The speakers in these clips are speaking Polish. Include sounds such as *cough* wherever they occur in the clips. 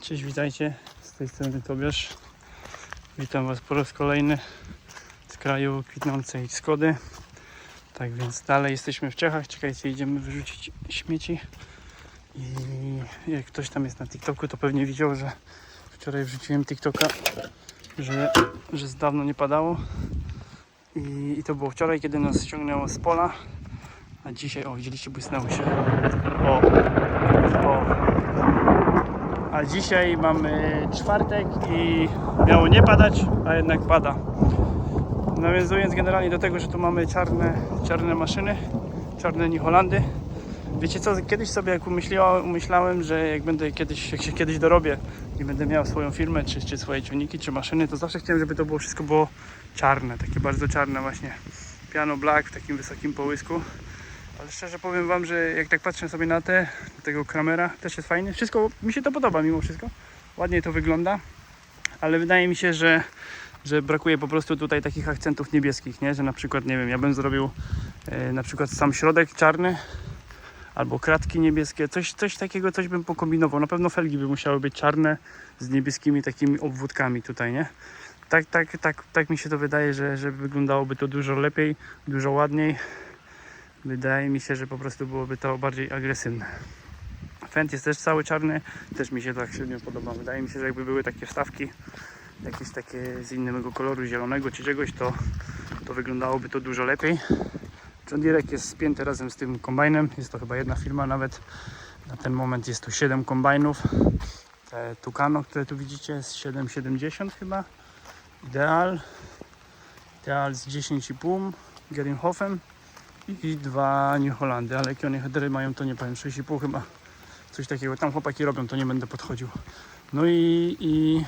Cześć, witajcie. Z tej strony Tobiasz. Witam Was po raz kolejny z kraju kwitnącej Skody. Tak więc dalej jesteśmy w Czechach. Czekajcie, idziemy wyrzucić śmieci. I jak ktoś tam jest na TikToku, to pewnie widział, że wczoraj wrzuciłem TikToka, że, że z dawno nie padało. I, I to było wczoraj, kiedy nas ściągnęło z pola. A dzisiaj, o widzieliście, błysnęło się. O, o, a dzisiaj mamy czwartek i miało nie padać, a jednak pada. Nawiązując generalnie do tego, że tu mamy czarne, czarne maszyny, czarne New Holandy. Wiecie co, kiedyś sobie jak umyśliła- umyślałem, że jak będę kiedyś, jak się kiedyś dorobię i będę miał swoją firmę, czy, czy swoje ciągniki, czy maszyny, to zawsze chciałem, żeby to było wszystko było czarne, takie bardzo czarne właśnie. Piano black w takim wysokim połysku. Ale szczerze powiem Wam, że jak tak patrzę sobie na te, tego Kramera, też jest fajny. Wszystko, mi się to podoba mimo wszystko. Ładnie to wygląda. Ale wydaje mi się, że, że brakuje po prostu tutaj takich akcentów niebieskich, nie? Że na przykład, nie wiem, ja bym zrobił e, na przykład sam środek czarny, albo kratki niebieskie, coś, coś takiego, coś bym pokombinował. Na pewno felgi by musiały być czarne z niebieskimi takimi obwódkami tutaj, nie? Tak, tak, tak, tak mi się to wydaje, że, że wyglądałoby to dużo lepiej, dużo ładniej. Wydaje mi się, że po prostu byłoby to bardziej agresywne. Fent jest też cały czarny, też mi się tak średnio podoba. Wydaje mi się, że jakby były takie wstawki, jakieś takie z innego koloru, zielonego czy czegoś, to, to wyglądałoby to dużo lepiej. John Deere jest spięty razem z tym kombajnem, jest to chyba jedna firma nawet. Na ten moment jest tu 7 kombajnów. Te Tucano, które tu widzicie, jest 7,70 chyba. Ideal. Ideal z 10,5 Geringhofen i dwa New Holandy, ale jakie one headery mają, to nie powiem, 6,5 chyba, coś takiego. Tam chłopaki robią, to nie będę podchodził. No i, i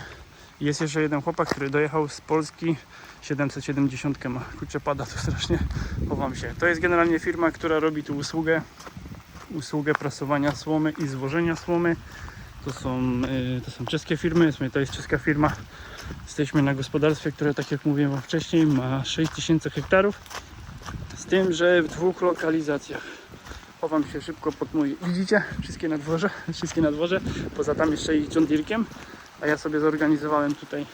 jest jeszcze jeden chłopak, który dojechał z Polski 770 ma. Kurczę, pada tu strasznie, chowam się. To jest generalnie firma, która robi tu usługę, usługę prasowania słomy i zwożenia słomy. To są, y, to są czeskie firmy, to jest czeska firma. Jesteśmy na gospodarstwie, które tak jak mówiłem wcześniej ma 6000 hektarów. Tym, że w dwóch lokalizacjach. Chowam się szybko pod mój. Widzicie? Wszystkie na dworze, *laughs* wszystkie na dworze. Poza tam jeszcze i John Deere'kiem. A ja sobie zorganizowałem tutaj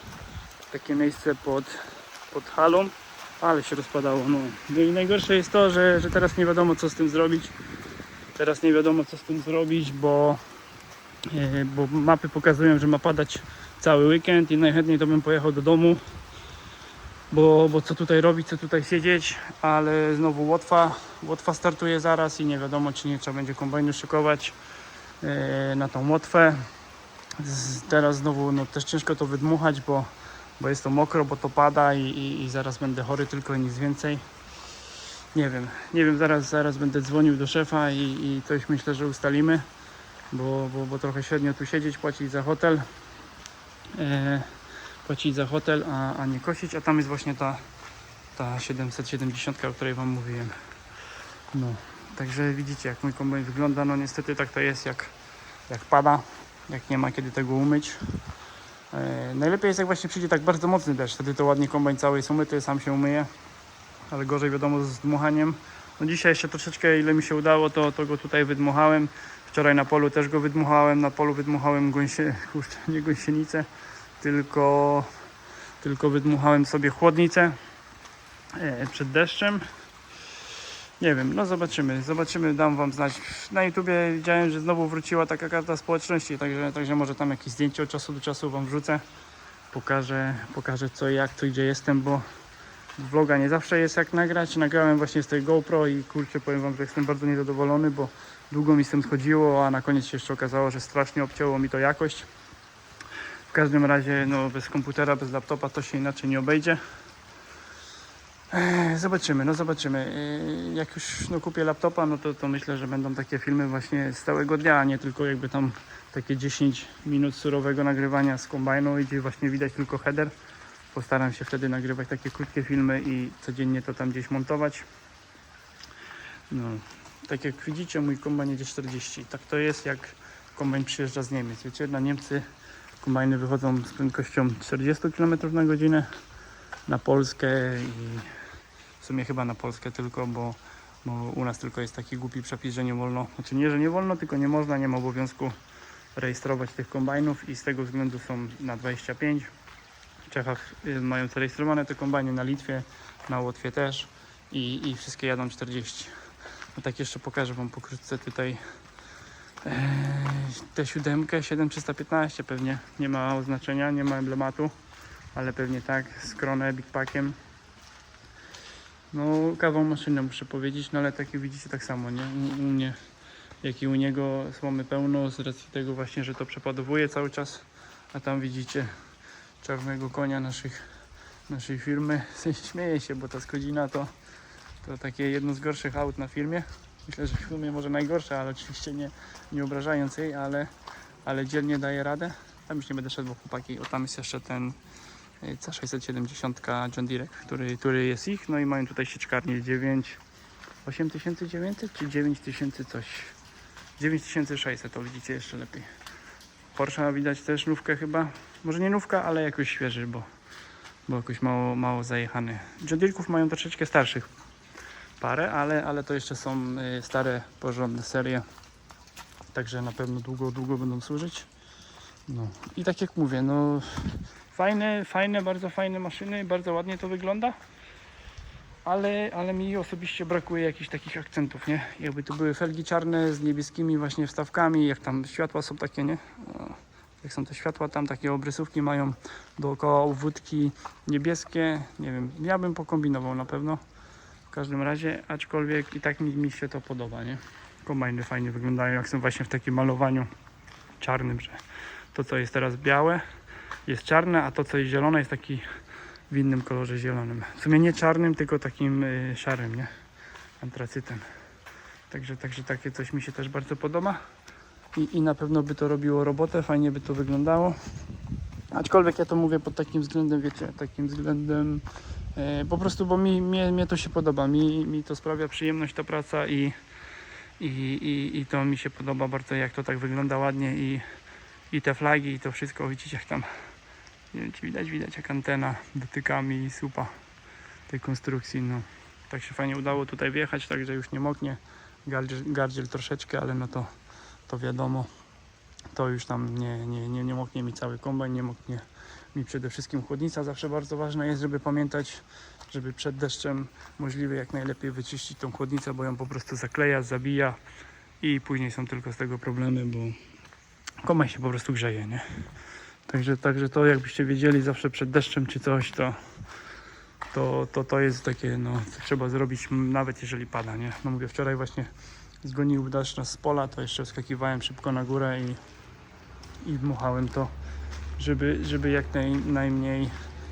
takie miejsce pod, pod halą. Ale się rozpadało. No. no i najgorsze jest to, że, że teraz nie wiadomo co z tym zrobić. Teraz nie wiadomo co z tym zrobić, bo, e, bo mapy pokazują, że ma padać cały weekend i najchętniej to bym pojechał do domu bo, bo co tutaj robić, co tutaj siedzieć, ale znowu Łotwa, Łotwa startuje zaraz i nie wiadomo czy nie trzeba będzie kombajnu szykować e, na tą Łotwę. Teraz znowu no, też ciężko to wydmuchać, bo, bo jest to mokro, bo to pada i, i, i zaraz będę chory tylko i nic więcej. Nie wiem, nie wiem, zaraz, zaraz będę dzwonił do szefa i, i coś myślę, że ustalimy, bo, bo, bo trochę średnio tu siedzieć, płacić za hotel. E, płacić za hotel, a, a nie kosić, a tam jest właśnie ta, ta 770, o której Wam mówiłem. No, także widzicie jak mój kombajn wygląda, no niestety tak to jest jak, jak pada, jak nie ma kiedy tego umyć. E, najlepiej jest jak właśnie przyjdzie tak bardzo mocny deszcz, wtedy to ładnie kombajn cały jest umyty, sam się umyje, ale gorzej wiadomo z dmuchaniem. No dzisiaj jeszcze troszeczkę ile mi się udało, to, to go tutaj wydmuchałem. Wczoraj na polu też go wydmuchałem, na polu wydmuchałem gąsie, *laughs* kurczę, nie gąsienicę, tylko, tylko wydmuchałem sobie chłodnicę e, przed deszczem. Nie wiem, no zobaczymy, zobaczymy, dam wam znać. Na YouTubie widziałem, że znowu wróciła taka karta społeczności, także, także może tam jakieś zdjęcie od czasu do czasu wam wrzucę. Pokażę, pokażę co, jak, co, gdzie jestem, bo vloga nie zawsze jest jak nagrać. Nagrałem właśnie z tej GoPro i kurczę, powiem wam, że jestem bardzo niezadowolony, bo długo mi z tym schodziło, a na koniec się jeszcze okazało, że strasznie obcięło mi to jakość. W każdym razie, no bez komputera, bez laptopa to się inaczej nie obejdzie. Eee, Zobaczymy, no zobaczymy. Eee, Jak już no, kupię laptopa, no to, to myślę, że będą takie filmy właśnie z całego dnia, a nie tylko jakby tam takie 10 minut surowego nagrywania z kombajnu, gdzie właśnie widać tylko header. Postaram się wtedy nagrywać takie krótkie filmy i codziennie to tam gdzieś montować. No, tak jak widzicie, mój kombajn jedzie 40. Tak to jest, jak kombajn przyjeżdża z Niemiec. Wiecie, na Niemcy kombajny wychodzą z prędkością 40 km na godzinę. Na Polskę i w sumie chyba na Polskę tylko, bo, bo u nas tylko jest taki głupi przepis, że nie wolno. Znaczy nie, że nie wolno, tylko nie można, nie ma obowiązku rejestrować tych kombajnów i z tego względu są na 25. W Czechach y, mają zarejestrowane te kombajny, na Litwie, na Łotwie też i, i wszystkie jadą 40. No tak jeszcze pokażę Wam pokrótce tutaj tę siódemkę 7315 pewnie nie ma oznaczenia, nie ma emblematu, ale pewnie tak, skronę Big Packiem. No kawą maszynę muszę powiedzieć, no ale tak jak widzicie tak samo, nie? U, u mnie, jak i u niego słomy pełno z racji tego właśnie, że to przepadowuje cały czas, a tam widzicie czarnego konia naszych, naszej firmy. *laughs* Śmieję się, bo ta Skodzina to, to takie jedno z gorszych aut na firmie. Myślę, że w sumie może najgorsze, ale oczywiście nie, nie obrażając jej, ale, ale dzielnie daje radę. Tam już nie będę szedł, bo chłopaki, o tam jest jeszcze ten y, C670 John Deere, który, który jest ich, no i mają tutaj sieczkarnię 9 8900 czy 9000 coś? 9600 to widzicie jeszcze lepiej. Porsche widać też nówkę chyba. Może nie nówka, ale jakoś świeży, bo, bo jakoś mało, mało zajechany. John Deere'ków mają troszeczkę starszych parę, ale, ale to jeszcze są y, stare, porządne serie. Także na pewno długo, długo będą służyć. No i tak jak mówię, no fajne, fajne, bardzo fajne maszyny, bardzo ładnie to wygląda. Ale, ale mi osobiście brakuje jakichś takich akcentów, nie? Jakby tu były felgi czarne z niebieskimi właśnie wstawkami, jak tam światła są takie, nie? Jak są te światła, tam takie obrysówki mają dookoła obwódki niebieskie. Nie wiem, ja bym pokombinował na pewno. Każdym razie, aczkolwiek i tak mi, mi się to podoba, nie? Kombajny fajnie wyglądają, jak są właśnie w takim malowaniu czarnym, że to co jest teraz białe jest czarne, a to co jest zielone jest taki w innym kolorze zielonym. W sumie nie czarnym, tylko takim y, szarym, nie? Antracytem. Także, także takie coś mi się też bardzo podoba. I, I na pewno by to robiło robotę, fajnie by to wyglądało. Aczkolwiek ja to mówię pod takim względem, wiecie, takim względem Po prostu, bo mi, mnie, mnie to się podoba, mi, mi to sprawia przyjemność ta praca i, i, i, i to mi się podoba bardzo jak to tak wygląda ładnie i, i te flagi i to wszystko, widzicie jak tam, nie wiem czy widać, widać jak antena dotyka mi słupa tej konstrukcji, no. Tak się fajnie udało tutaj wjechać, także już nie moknie, gardziel, gardziel troszeczkę, ale no to, to wiadomo, to już tam nie, nie, nie, nie moknie mi cały kombajn, nie moknie mi przede wszystkim chłodnica zawsze bardzo ważna jest, żeby pamiętać, żeby przed deszczem możliwie jak najlepiej wyczyścić tą chłodnicę, bo ją po prostu zakleja, zabija i później są tylko z tego problemy, bo kombajn się po prostu grzeje, nie? Także, także to jakbyście wiedzieli zawsze przed deszczem czy coś, to to, to, to jest takie, no, co trzeba zrobić nawet jeżeli pada, nie? No mówię, wczoraj właśnie zgonił deszcz nas z pola, to jeszcze skakiwałem szybko na górę i, i dmuchałem to żeby, żeby jak naj, najmniej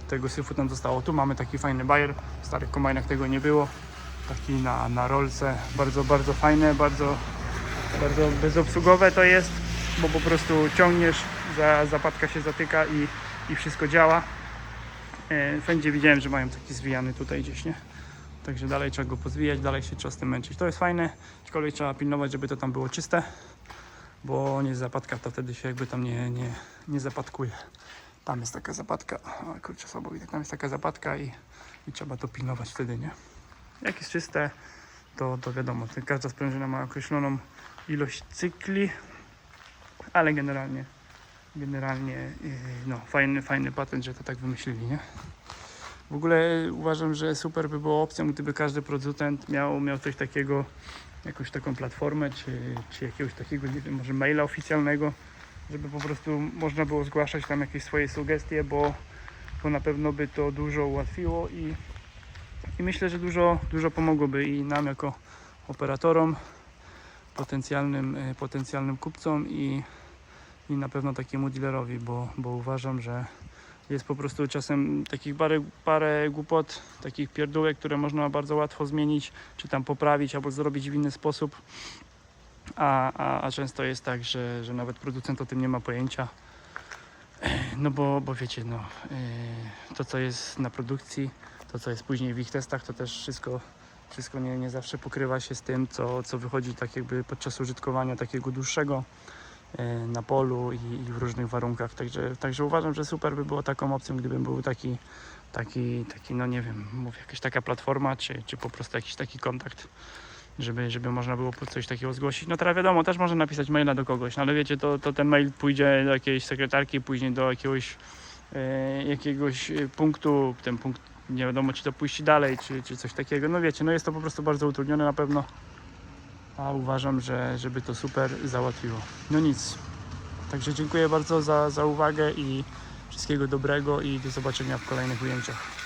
tego syfu tam zostało. Tu mamy taki fajny bajer, w starych kombajnach tego nie było. Taki na, na rolce, bardzo, bardzo fajne, bardzo, bardzo bezobsługowe to jest, bo po prostu ciągniesz, za, zapadka się zatyka i, i wszystko działa. E, Wszędzie widziałem, że mają taki zwijany tutaj gdzieś, nie? Także dalej trzeba go pozwijać, dalej się trzeba z tym męczyć. To jest fajne, aczkolwiek trzeba pilnować, żeby to tam było czyste bo nie zapadka, to wtedy się jakby tam nie, nie, nie zapadkuje. Tam jest taka zapadka, o kurczę słabo widać, tam jest taka zapadka i, i trzeba to pilnować wtedy, nie? Jak jest czyste, to, to wiadomo, każda sprężyna ma określoną ilość cykli, ale generalnie, generalnie yy, no, fajny, fajny patent, że to tak wymyślili, nie? W ogóle uważam, że super by było opcją, gdyby każdy producent miał, miał coś takiego, jakąś taką platformę, czy, czy jakiegoś takiego, nie wiem, może maila oficjalnego, żeby po prostu można było zgłaszać tam jakieś swoje sugestie, bo, bo na pewno by to dużo ułatwiło i, i myślę, że dużo, dużo pomogłoby i nam jako operatorom, potencjalnym, e, potencjalnym kupcom i, i na pewno takiemu dealerowi, bo, bo uważam, że jest po prostu czasem takich parę, parę głupot, takich pierdółek, które można bardzo łatwo zmienić, czy tam poprawić, albo zrobić w inny sposób. A, a, a często jest tak, że, że nawet producent o tym nie ma pojęcia. No bo, bo wiecie, no, yy, to co jest na produkcji, to co jest później w ich testach, to też wszystko, wszystko nie, nie zawsze pokrywa się z tym, co, co wychodzi tak jakby podczas użytkowania takiego dłuższego na polu i, i w różnych warunkach. Także, także uważam, że super by było taką opcją, gdybym był taki, taki, taki no nie wiem, mówię, jakaś taka platforma, czy, czy po prostu jakiś taki kontakt. żeby, żeby można było coś takiego zgłosić. No teraz wiadomo, też można napisać maila do kogoś, no ale wiecie, to, to ten mail pójdzie do jakiejś sekretarki, później do jakiegoś, e, jakiegoś e, punktu, ten punkt nie wiadomo czy to pójść dalej, czy, czy coś takiego. No wiecie, no jest to po prostu bardzo utrudnione na pewno, a uważam, że żeby to super załatwiło. No nic. Także dziękuję bardzo za, za uwagę i wszystkiego dobrego i do zobaczenia w kolejnych ujęciach.